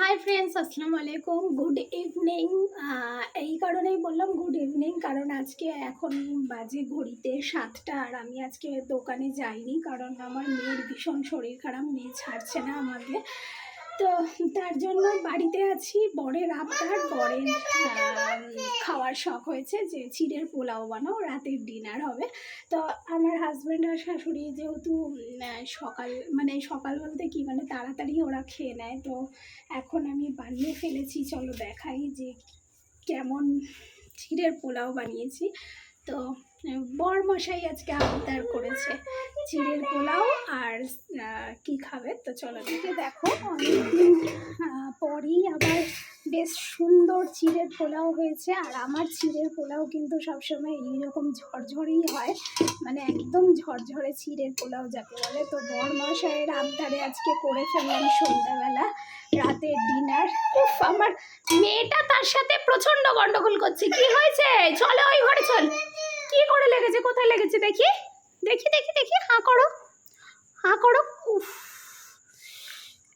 Hi friends আসসালামু আলাইকুম। Good evening এই কারণেই বললাম গুড ইভিনিং কারণ আজকে এখন বাজে ঘড়িতে সাতটা আর আমি আজকে দোকানে যাইনি, কারণ আমার মেয়ের ভীষণ শরীর খারাপ, মেয়ে ছাড়ছে না আমাকে। তো তার জন্য বাড়িতে আছি। বরের আবদার, বরের খাওয়ার শখ হয়েছে যে চিড়ের পোলাও বানাও, রাতের ডিনার হবে। তো আমার হাজব্যান্ড আর শাশুড়ি যেহেতু সকাল মানে সকাল বলতে কি মানে তাড়াতাড়ি ওরা খেয়ে নেয়। তো এখন আমি বানিয়ে ফেলেছি, চলো দেখাই যে কেমন চিড়ের পোলাও বানিয়েছি। তো আহ, বর মশাই আজকে আবদার করেছে। চিড়ের পোলাও আর কি খাবে? তো চলো দিকে দেখো। অনেকদিন পরেই আবার বেশ সুন্দর চিড়ের পোলাও হয়েছে। আর আমার চিড়ের পোলাও কিন্তু সবসময় এইরকম ঝরঝরেই হয়। মানে একদম ঝরঝরে চিড়ের পোলাও যাকে বলে। তো বর মশাইয়ের আবদারে আজকে করে ফেললাম সন্ধ্যাবেলা। রাতের ডিনার। উফ আমার মেয়েটা তার সাথে প্রচণ্ড গন্ডগোল করছে। কি হয়েছে? চলো ওই ঘরে চল। কি করে লেগেছে? কোথায় লেগেছে? দেখি। দেখি দেখি দেখি। হাঁ করো। হাঁ করো। উফ।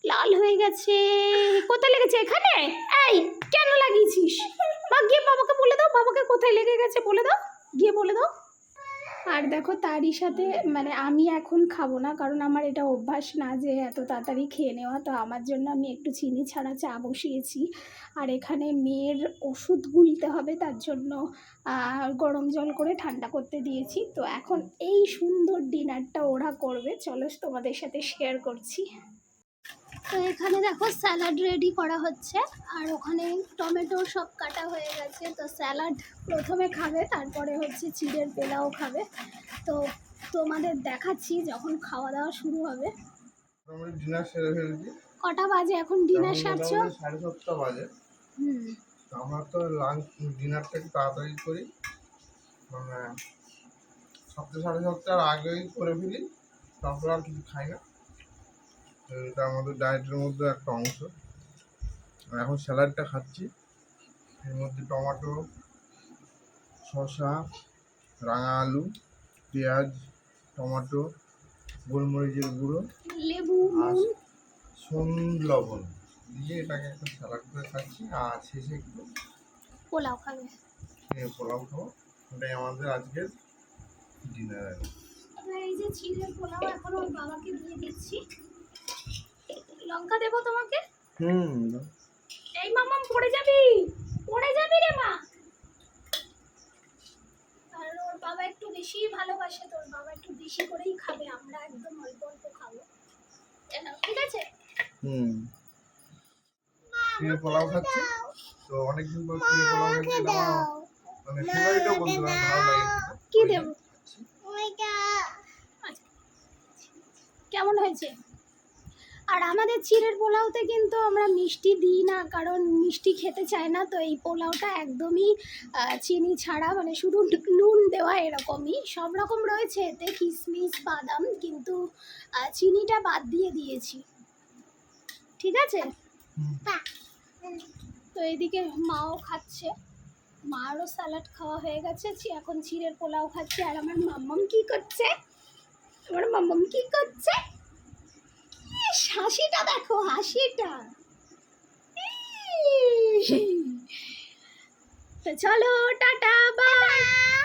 লাল হয়ে গেছে। কোথায় লেগেছে? এখানে? এই, কেন লাগিয়েছিস? বা গিয়ে বাবাকে বলে দাও। বাবাকে কোথায় লেগে গেছে বলে দাও। গিয়ে বলে দাও। আর দেখো তারই সাথে মানে আমি এখন খাব না, কারণ আমার এটা অভ্যাস না যে এত তাড়াতাড়ি খেয়ে নেওয়া। তো আমার জন্য আমি একটু চিনি ছাড়া চা বসিয়েছি। আর এখানে মেয়ের ওষুধ গুলতে হবে, তার জন্য গরম জল করে ঠান্ডা করতে দিয়েছি। তো এখন এই সুন্দর ডিনারটা ওরা করবে। চলো তোমাদের সাথে শেয়ার করছি। তো এখানে দেখো স্যালাড রেডি করা হচ্ছে আর ওখানে টমেটো সব কাটা হয়ে গেছে। তো স্যালাড প্রথমে খাবে তারপরে হচ্ছে চিড়ের পোলাও খাবে। তো তোমাদের দেখাচ্ছি যখন খাওয়া দাওয়া শুরু হবে। ডিনার সেরে ফেলেছি। কটা বাজে এখন ডিনার সারছো? সাড়ে সাতটা বাজে। হুম। আমরা তো লাঞ্চ ডিনারটা একটু তাড়াতাড়ি করি। মানে সাতটা সাড়ে সাতটার আগেই করে ফেলি। তারপর আর কিছু খাই না। এটা আমাদের ডায়েটের মধ্যে একটা অংশ। আর এখন স্যালাডটা খাচ্ছি। এর মধ্যে টমেটো শসা রাঙা আলু পেঁয়াজ টমেটো গোলমরিচের গুঁড়ো লেবু। আর সোন লবণ। দিয়ে এটাকে একটা স্যালাড করে খাচ্ছি। আর শেষে একটু পোলাও খাবে। এ পোলাও খাব। ওটাই আমাদের আজকের ডিনার। আর এই যে চিড়ের পোলাও এখন ওর বাবাকে দিয়ে দিচ্ছি। লঙ্কা দেবো তোমাকে? হুম। এই মামাম পড়ে যাবি? পড়ে যাবি রে মা। আর ওর বাবা একটু বেশি ভালোবাসে তোর বাবা একটু বেশি করেই খাবে আমরা একদম অল্প অল্প খাব। ঠিক আছে? হুম। চিড়ে পোলাও খাচ্ছি? তো অনেকদিন পর চিড়ে পোলাও খেতে মানে ফেভারিটও বলতে পারেন ভালো লাগে। কি দেবো? আচ্ছা। কেমন হয়েছে? আর আমাদের চিড়ের পোলাওতে কিন্তু আমরা মিষ্টি দিই না কারণ মিষ্টি খেতে চায় না তো এই পোলাওটা একদমই চিনি ছাড়া মানে শুধু নুন দেওয়া এরকমই। সব রকম রয়েছে এতে কিশমিশ বাদাম কিন্তু চিনিটা বাদ দিয়ে দিয়েছি। ঠিক আছে? হুম। তো এদিকে মাও খাচ্ছে। মারও স্যালাড খাওয়া হয়ে গেছে। এখন চিড়ের পোলাও খাচ্ছে। আর আমার মাম্মাম কি করছে? আমার মাম্মাম কি করছে? হাসিটা দেখো হাসিটা। চলো টাটা বাই।